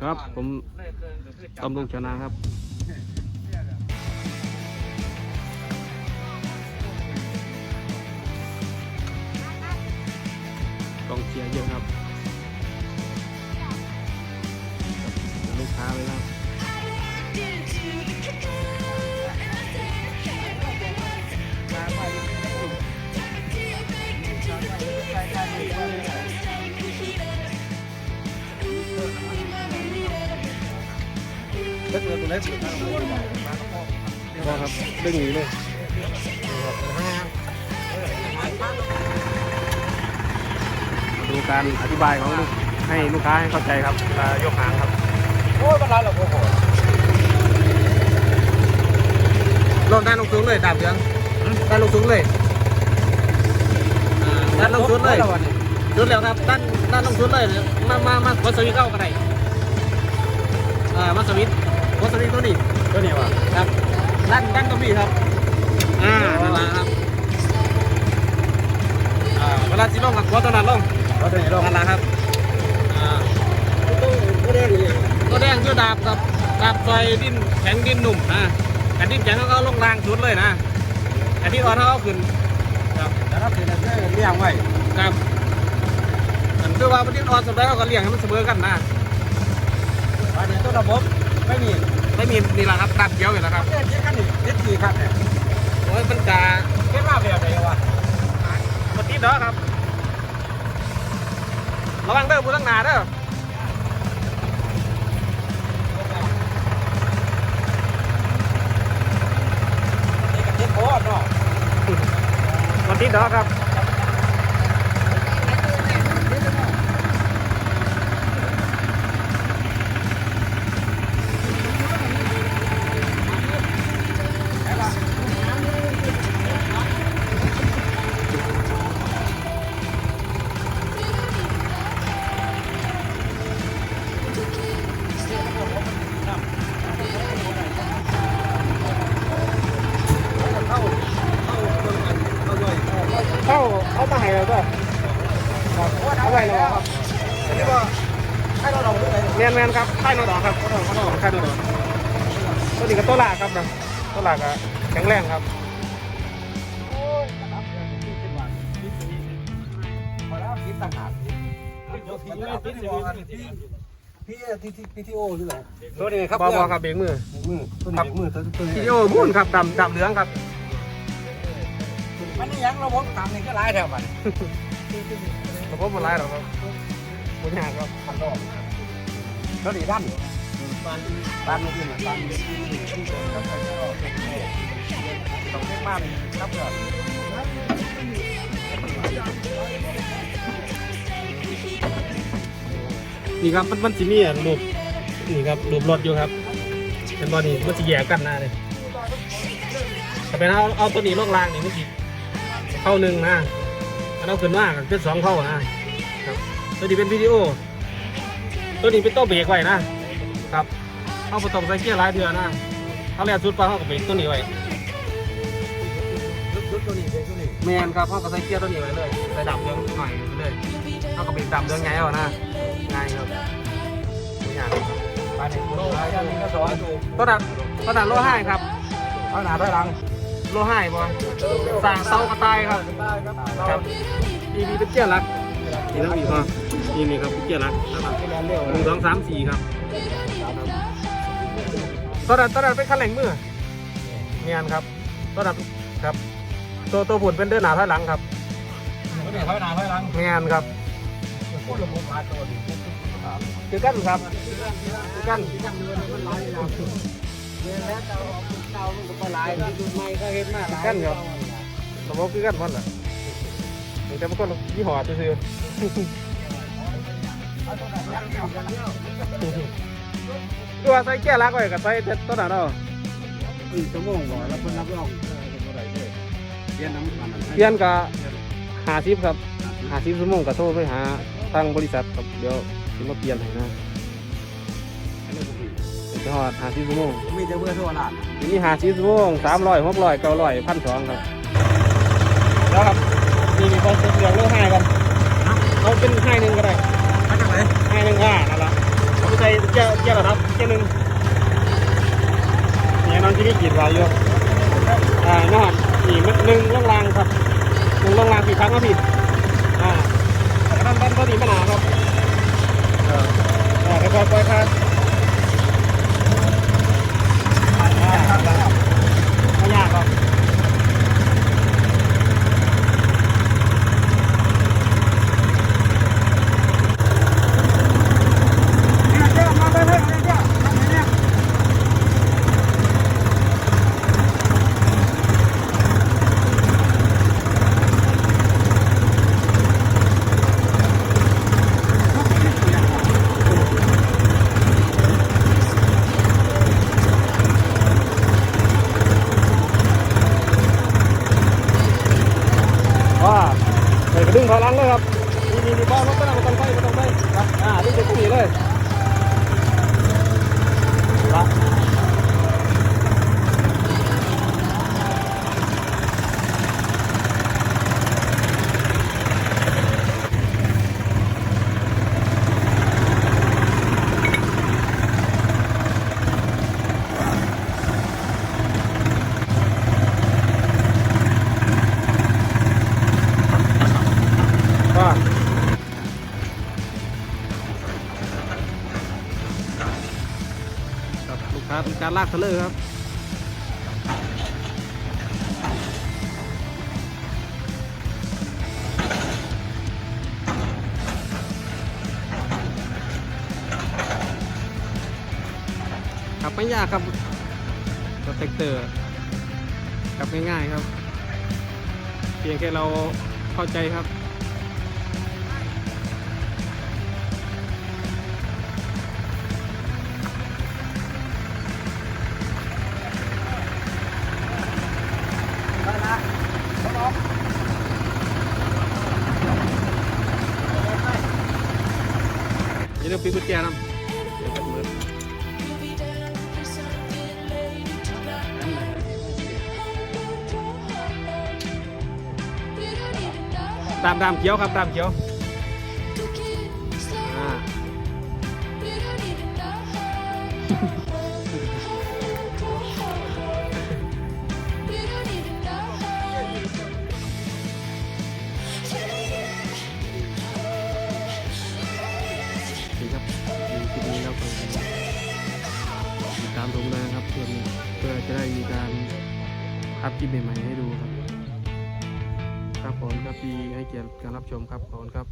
ครับผมตำรงชนะครับกองเชียร์เยอะครับลูกค้าเลยครับ Tất nhiên tôi lấy sự tăng của bạn. ก็ครับเรื่องนี้เลยดูการอธิบายของลูกให้ลูกค้าให้เข้าใจครับเวลายกหางครับ Ôi, bắt lại là vô khổ. ลงด้านลงสูงเลยดาบเหลืองด้านลงสูงเลยด้านลงสูงเลยสุดแล้วครับด้านด้านลงสูงเลยมามามาวัดสวิตเข้ากันได้อ่ามาสวิต วัดสวิตตัวนี้ Tôi nhỉ bạn. ครับด้านด้านตรงนี้ครับอ่านั่นแหละครับอ่าเวลาสิลงกับวัดตัวนั้นลง Có thể nhỉ đâu. นั่นแหละครับอ่า Có đen gì? ตัวแดงคือดาบกับดาบซอยดินแข็งดินหนุ่มนะแต่ดินแข็งเขาก็ลงล่างสุดเลยนะแต่ที่อ่อนเขาเอาขึ้นครับ Đã lắp thì là cái liang vậy. ครับอันคือว่ามันดินอ่อนสุดแล้วเขาก็เลี้ยงให้มันเสมอกันนะ Bạn này tôi là bốp. Cái gì? ไม่มี นี่แหละครับดับเดียวอยู่แล้วครับ Cái chiếc cắt này. Chiếc gì cắt này? โอ้ยมันจะ Cái ba về này bạn. มันติดเด้อครับระวังเด้อผู้ตั้งหนาเด้อ Đây là chiếc bố nó. มันติดเด้อครับ เข้าเข้าเบิ่งกันเข้าด้วย เข้าเอามาให้เราด้วย ครับ เอาไว้แล้วครับ อันนี้ว่าให้เราลองด้วยไหน แมนแมนครับค่ายนอดอครับค่ายนอดอกค่ายนอดอตัวนี้ก็ตัวหลาครับนะตัวหลาก็แข็งแรงครับพี่ที่ที่พี่ที่ที่พีโอหรือไงตัวนี้ครับบอบอครับเบรกมือมือตัวนี้มือตัวตัวทีดีโอมุ่นครับดำดำเหลืองครับมันนี่ยังราบอกตามนี่ก็ร้ายแถวมันแต่ผมมันร้ายหรอครับผมยากครับพันดอก ตัวนี้ด้านบ้านบ้านนี่บ้านนี่ที่เดินครับไปก็ต้องเรียกบ้านครับเพื่อนนี่ครับมันมันจะมีอะรูปนี่ครับรูปรถอยู่ครับเป็นบอนี่มันจะแยกกันนะเลยแต่เป็นเอาเอาตัวนี้ลงรางนี่มันจะเข้าหนึ่งนะอันเอาขึ้นมาก็เป็นสองเข้านะครับตัวนี้เป็นวิดีโอ ตัวนี้เป็นต๊ะเบรกไว้นะครับเอาไปตองใส่เกียร์หลายเดือนนะเอาแรงสุดปลาเขากับเบรกตัวนี้ไว้แมนครับเขาก็ใส่เกียร์ตัวนี้ไว้เลยใส่ดับเรื่องหน่อยไปเลยเขาก็เบรกดับเรื่องไงเอานะง่ายครับไม่ากครับบ้านนี้โลกบ้านนี้ก็สอนต้นนั้นต้นนั้นโลห้าครับเอาหนาด้อยหลังโลห้าบอสั่งเตากระต่ายครับครับครับนี่มีเป็นเกียร์ลักนี่ต้องมีครับ นี่นี่ครับเป็นเกียร์หลักนะครับที่ร้านเร็วหนึ่งสองสามสี่ครับต้นนั้นต้นนั้นเป็นคันเร่งมือเงียนครับต้นนั้นครับ ตัวตัวผุนเป็นเดินหน้าถอยหลังครับตัวนี้ถอยหนาถอยหลังเงียนครับพูดระบบมาตัวนี้คือกันครับคือกันแล้วเจ้าเจ้ามันก็ปลายดูไม่ก็เห็นมาหลายระบบคือกันหมดแหละแต่มันก็ยี่ห้อซื่อๆ ตัวใส่เกียร์หลักไว้กับใส่ต้นนั้นเอาสี่ชั่วโมงก่อนแล้วคนรับรองเรียนน้ำมันเปลี่ยนกับหาซิปครับหาซิปชั่วโมงกับโทรไปหาทางบริษัทครับเดี๋ยวจะมาเปลี่ยนให้นะจะหอดหาซิปชั่วโมงมีแต่เบื่อทั่วละทีนี้หาซิปชั่วโมงสามร้อยหกร้อยเก้าร้อยพันสองครับแล้วครับนี่มีความสุขเรื่องเรื่องให้กันเอาเป็นให้หนึ่งก็ได้ กียร์เกียร์ระดับเกียร์หนึ่งเนี่ยน้องที่นี่กีดไว้เยอะอ่านะครับนี่มันหนึ่งล่องรางครับหนึ่งล่องรางสี่ครั้งครับพี่อ่าด้านด้านก็ดีไม่นานครับเอออ่าค่อยๆปล่อยครับไม่ยากครับ เนี่ยเจ้ามาไปเลยเนี่ยเจ้าทำไงเนี่ย ว่าเดี๋ยวดึงถอยหลังเลยครับนี่นี่นี่บ้ารถก็นั่งต้องไปไม่ต้องไปครับอ่าดึง ไครับกาเป็นการลากเทเลอร์ครับครับไม่ยากครับรถแท็กเตอร์ขับง่ายๆครับ เพียงแค่เราเข้าใจครับ อย่าลืมปิดกุญแจนะเดี๋ยวจะมือตามตามเขียวครับตามเขียวอ่าามผมเลยนะครับเพื่อเพื่อจะได้มีการอัพคลิปใหม่ๆให้ดูครับครับผมครับที่ให้เกียรติการรับชมครับขอบคุณครับ